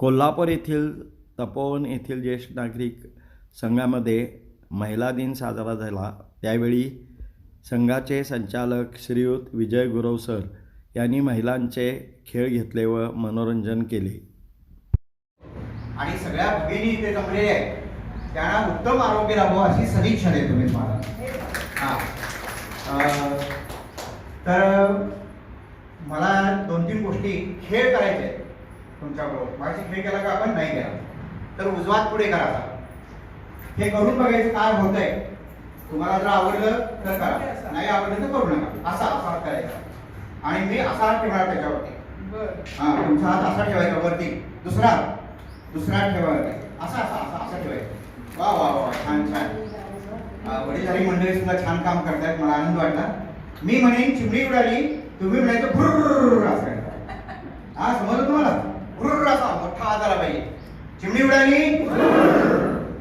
कोल्हापूर येथील तपोवन येथील ज्येष्ठ नागरिक संघामध्ये महिला दिन साजरा झाला. त्यावेळी संघाचे संचालक श्रीयुत विजय गुरव सर यांनी महिलांचे खेळ घेतले व मनोरंजन केले. आणि सगळ्या भगिनी इथे जमलेले आहेत. त्यांना उत्तम आरोग्य लाभो अशी सदिच्छा देतो मी तुम्हाला. हा. तर मला दोन तीन गोष्टी खेळ करायचे आहेत. तुमच्याबरोबर माझी खेळ केला का आपण नाही केला? तर उजवात पुढे करायचा हे करून बघायचं काय होतंय? तुम्हाला जर आवडलं तर करा. नाही आवडलं तर करू नका. असा असा हात करायचा. आणि मी असा हात ठेवणार त्याच्यावरती. हा तुमचा हात असा ठेवायचा वरती. दुसरा दुसरा ठेवायचा. असा असा असा असा ठेवायचा. वा वा वा छान छान. वडीलधारी मंडळी सुद्धा छान काम करतायत. मला आनंद वाटला. मी म्हणेन चिमणी उडाली. तुम्ही म्हणायचं भुर्र असं. हा समजलं तुम्हाला? भुर्र असा मोठा आला पाहिजे चिमणी उडाली?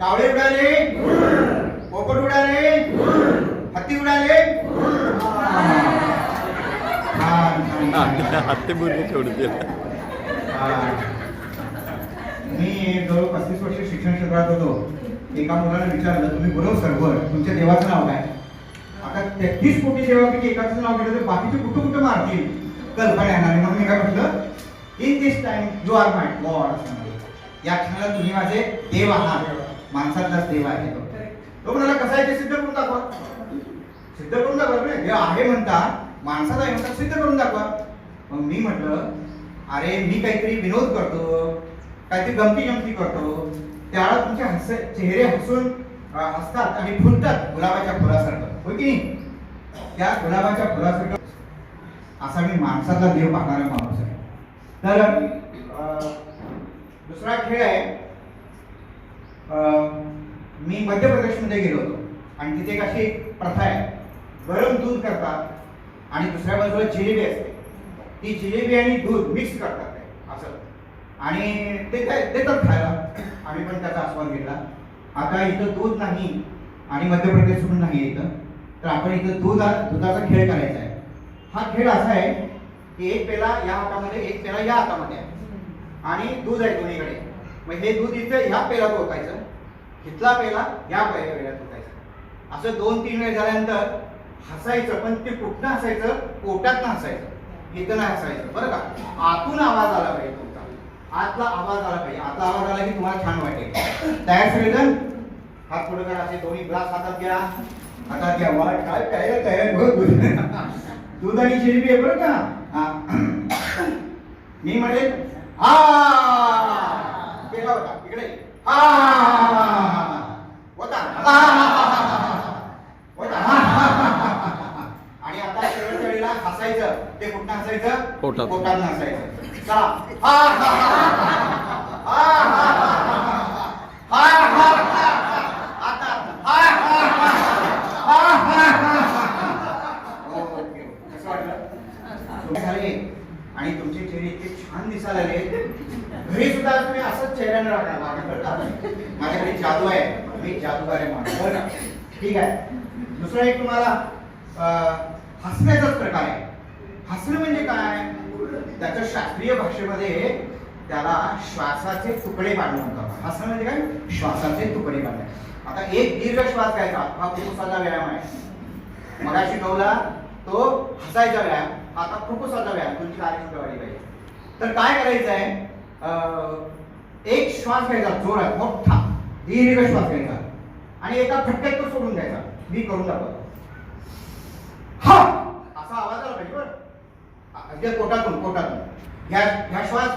कावळे उडाले? पोपट उडाले? हत्ती उडाले? छान. हत्तीपूर्वी सोडून दिलं मी जवळ पस्तीस वर्ष शिक्षण क्षेत्रात होतो. एका मुलाला विचारलं तुम्ही गुरव सर्व्हर तुमच्या देवाचं नाव काय? आता तेहतीस कोटी देवापैकी एकाचं नाव घेतलं तर बाकीचे कुठं कुठं मारतील? कल्पना येणार. म्हणून मी काय म्हटलं in this time you are my God असं म्हणाले. या क्षणाला तुम्ही माझे देव आहात. माणसातलाच देव आहे तो. तो म्हणाला कसं आहे ते सिद्ध करून दाखवा. सिद्ध करून दाखवा. जे आहे म्हणता माणसाला आहे म्हणता सिद्ध करून दाखवा. मग मी म्हटलं अरे मी काहीतरी विनोद करतो काहीतरी गमती जमती करतो. त्यावेळेला तुमचे हस चेहरे हसून हसतात आणि फुलतात गुलाबाच्या फुलासारखं. होय की नाही? त्या गुलाबाच्या फुलासारखं. असा मी माणसाचा देव पाहणारा माणूस आहे. तर दुसरा खेळ आहे. मी मध्य प्रदेशमध्ये गेलो होतो. आणि तिथे एक अशी प्रथा आहे. गरम दूध करतात आणि दुसऱ्या बाजूला जिलेबी असते. ती जिलेबी आणि दूध मिक्स करतात ते. असं. आणि ते काय देतात खायला. आम्ही पण त्याचा आस्वाद घेतला. आता इथं दूध नाही आणि मध्य प्रदेशकडून नाही इथं. तर आपण इथं दूध दुधाचा खेळ करायचा आहे. हा खेळ असा आहे की एक पेला या हातामध्ये एक पेला या हातामध्ये आहे आणि दूध आहे दोन्हीकडे मग हे दूध इथे ह्या पेलात ओतायचं इथला पेला या पे- पेल्यात ओतायचं असं दोन तीन वेळ झाल्यानंतर हसायचं पण ते कुठनं हसायचं पोटात हसायचं इथं नाही हसायचं बरं का आतून आवाज आला पाहिजे तुमचा आतला आवाज आला पाहिजे आतला आवाज आला की तुम्हाला छान वाटेल तयार सगळेजण हात पुढे करा असे दोन्ही ग्लास हातात घ्या हातात घ्या मला काय काय तयार दूध आणि जिलेबी आहे बरं का मी म्हणेल हा. केला होता इकडे. हा. होता. होता. आणि आता शेवटच्या वेळेला हसायचं ते कुठं हसायचं? पोटात. हसायचं. चला. हा हा हा हा हा आता हा हा हा हा हा ओके कसं वाटलं तुम्ही झाले आणि तुमचे चेहरे इतके छान दिसायला लागले मी सुद्धा तुम्ही असंच चेहऱ्यानं राहणार माझ्याकडे माझ्याकडे जादू आहे. मी जादूगार आहे माझा हो बरं ठीक आहे. दुसरं एक तुम्हाला हसण्याचाच प्रकार आहे. हसणं म्हणजे काय? त्याच्या शास्त्रीय भाषेमध्ये त्याला श्वासाचे तुकडे पाडणं म्हणतात. हसणं म्हणजे काय? श्वासाचे तुकडे पाडणे आता एक दीर्घ श्वास घ्यायचा. हा फुफ्फुसाचा व्यायाम आहे. मगा शिकवला तो हसायचा व्यायाम. आता फुफ्फुसाचा व्यायाम. तुमची कार्यक्षमता वाढली पाहिजे. तर काय करायचं आहे एक श्वास घ्यायचा जोरात मोठा दीर्घ श्वास घ्यायचा. आणि एका फटक्यात तो सोडून द्यायचा. मी करून दाखवतो. हा! असा आवाज आला पाहिजे बरं. अगदी पोटातून कोटातून. घ्या घ्या श्वास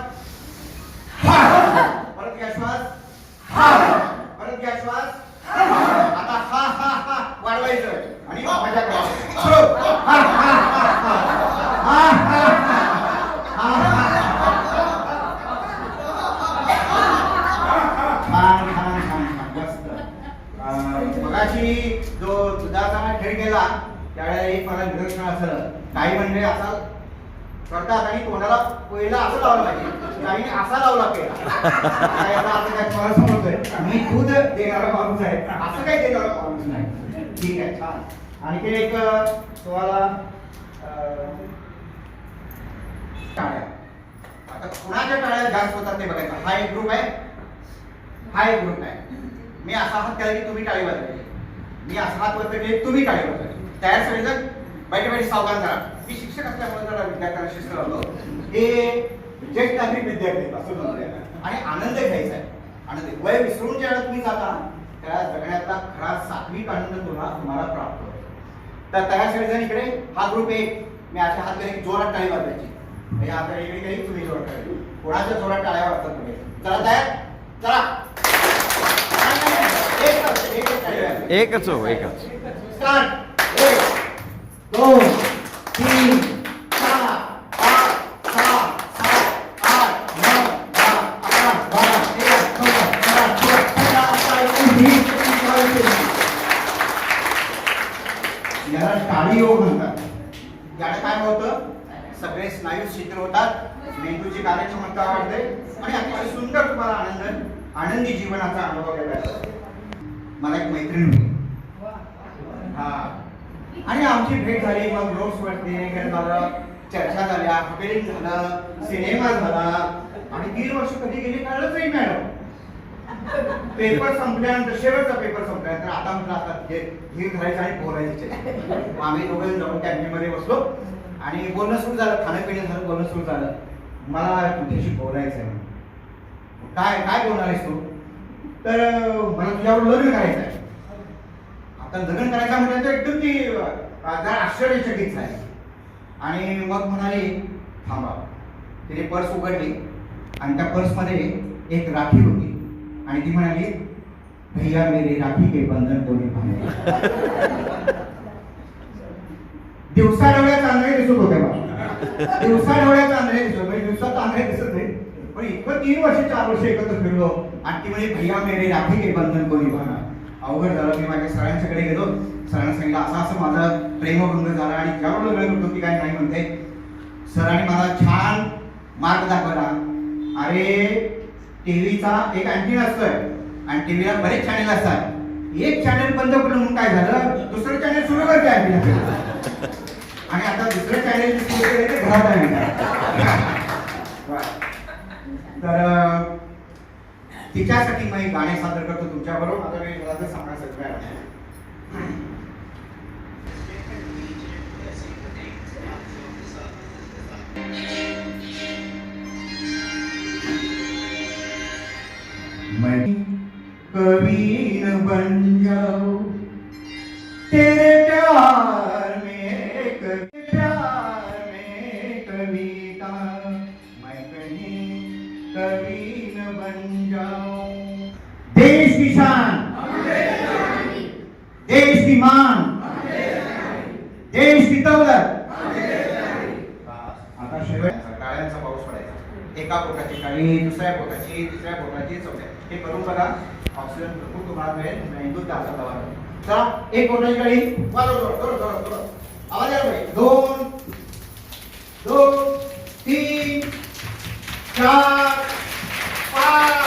हा! परत घ्या श्वास हा! मगाशी जो दुधाचा खेळ केला त्यावेळेला एक मला निरीक्षण असं काही म्हणजे असा करतात आणि कोणाला पहिला असं लावलं पाहिजे. काही असा लावला पहिला आता आता काय तुम्हाला समजतोय. मी दूध देणारा माणूस आहे. असं काही देणारा माणूस नाही. ठीक आहे. छान. आणखी एक तुम्हाला टाळ्या. आता कुणाच्या टाळ्या जास्त होतात ते बघायचं. हा एक ग्रुप आहे. हा एक ग्रुप आहे. मी असा हात केला की तुम्ही टाळी वाजवली मी असा हात वरती केली की तुम्ही टाळी वाजवली तयार सगळेजण बैठे बैठे सावकार करा मी शिक्षक असल्यामुळे जरा विद्यार्थ्यांना शिस्त लावलो हे ज्येष्ठ नागरिक विद्यार्थी असं म्हणूया. आणि आनंद घ्यायचा आहे. आनंद वय विसरून ज्यावेळेला तुम्ही जाता त्या जगण्यातला खरा सात्विक आनंद तुम्हाला तुम्हाला प्राप्त होतो. तर तयार सगळेजण इकडे हा ग्रुप एक. मी अशा हात केले जोरात टाळी वाजवायची. म्हणजे आता इकडे काही तुम्ही जोरात टाळी. कोणाच्या जोरात टाळ्या वाजतात तुम्ही? चला तयार? चला. एकच, हो एकच. एक दोन तीन चार पाच सहा सात आठ नऊ दहा अकरा बारा तेरा चौदा पंधरा सोळा सतरा अठरा एकोणीस वीस बावीस तेवीस. याला म्हणतात. याला काय होतं? सगळे स्नायू शिथिल होतात. मेंदूची कार्यक्षमता वाढते. आणि अतिशय सुंदर तुम्हाला आनंद आनंदी जीवनाचा अनुभव घ्यायला मला एक मैत्रीण होती. हा. आणि आमची भेट झाली मग नोट्स वरती झालं चर्चा झाल्या हॉटेलिंग झालं सिनेमा झाला. आणि दीड वर्ष कधी गेली कळलंच नाही मॅडम. पेपर संपल्यानंतर शेवटचा पेपर संपल्यानंतर आता म्हटलं आता हे हे घरायचं आणि बोलायचे. आम्ही दोघं जाऊन कॅन्टीनमध्ये बसलो. आणि बोलणं सुरू झालं खाणं पिणं झालं बोलणं सुरू झालं. मला तुझ्याशी बोलायचं आहे काय काय बोलणार आहेस तू? तर मला तुझ्यावर लग्न करायचं आहे. आता लग्न करायचं म्हटलं तर एकदम ती जरा आश्चर्यचकित झाली आणि मग म्हणाले थांबा. तिने पर्स उघडली आणि त्या पर्समध्ये एक राखी होती. आणि ती म्हणाली भैया मेरी राखी के बंधन कोणी दिवसा डोळ्या चांदणे दिसत होते दिवसा डोळ्या चांदणे दिसत म्हणजे दिवसा चांदणे दिसत नाही. पण इतकं तीन वर्ष चार वर्ष एकत्र फिरलो. आणि ती म्हणजे भैया मेरे राखी के बंधन कोणी निभाना. अवघड झालं. मी माझ्या सरांच्याकडे गेलो. सरांना सांगितलं असं असं माझा प्रेमभंग झाला आणि ज्यावर वेळ म्हणतो ती काय नाही म्हणते. सरांनी मला छान मार्ग दाखवला. अरे टीव्हीचा एक अँटीना असतोय. आणि टीव्हीला बरेच चॅनेल असतात. एक चॅनल बंद पडलं म्हणून काय झालं? दुसरं चॅनेल सुरू करते अँटीना आणि आता दुसरं चॅनेल सुरू ते घरात आहे तर तिच्यासाठी मी गाणे सादर करतो तुमच्याबरोबर आता माझा वेळ मला तर सांगायचं काय आहे. कवीन बन जाओ तेरे प्यार देश की मान। देश की दौलत आता शेवट टाळ्यांचा पाऊस पडायचा. एका पोटाची टाळी दुसऱ्या पोटाची तिसऱ्या पोटाची चौथ्या. हे करून बघा ऑक्सिजन भरपूर तुम्हाला मिळेल मेंदू ताजा तवा चला एक पोटाची टाळी वाजव जोर जोर आवाज यायला पाहिजे. दोन दोन तीन चार पाच.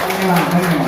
धन्यवाद धन्यवाद.